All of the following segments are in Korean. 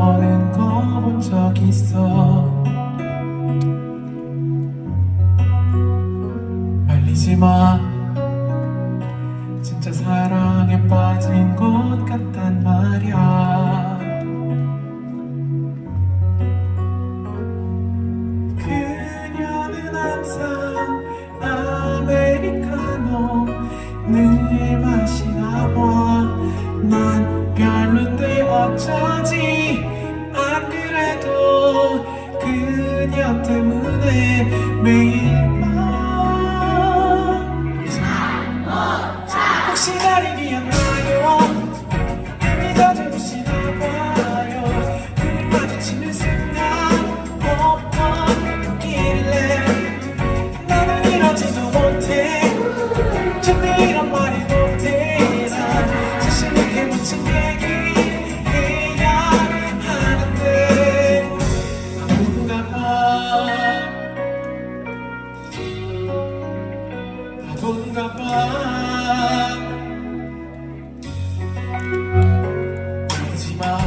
너는 가본 적 있어. 말리지마. 진짜 사랑에 빠진 것 같단 말이야. 그녀는 항상 아메리카노 늘 맛이 나와 난 별론데 어쩌지? 안 그래도 그녀 때문에 매일 가봐 울지마.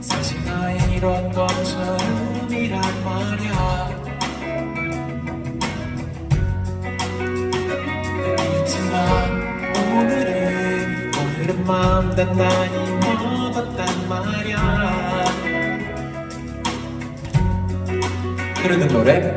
사실 나의 이런 건 처음이란 말야. 있지만 오늘은 오늘은 마음 단단히 먹었단 말야. 흐르는 노래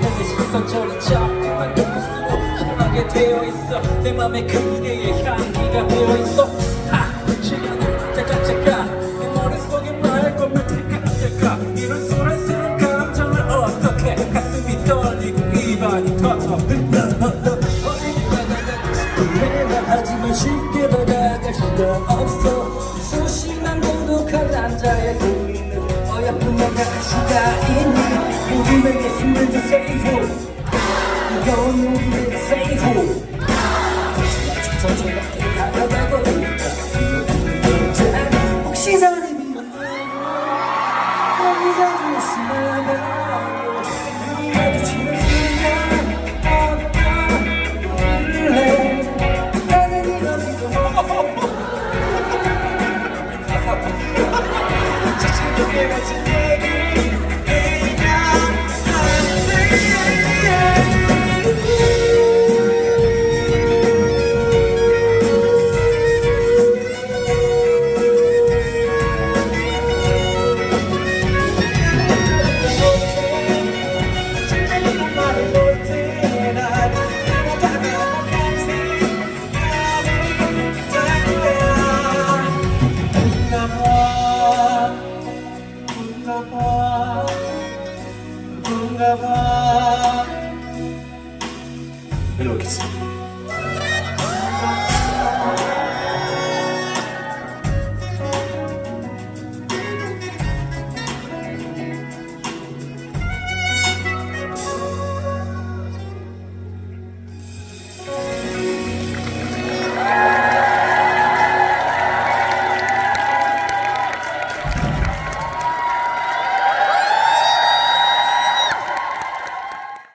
내 시선 저리 자꾸만 눈부수고 향하게 되어 있어. 내 맘에 그대의 향기가 되어 있어. 하 시간은 짜짜짜까 내 머릿속에 맑고 물들까 들까? 이런 소란스러운 감정을 어떻게? 가슴이 떨리고 입안이 터져 어디가 나가고 싶은 하지만 쉽게 다가갈 수가 없어. 수심한 고독한 남자의 고민을 어여쁜 내가 알 수가 있니 우리에게 힘을 주세요 무거운 우리에게 묻힌 얘기 해 멜로디스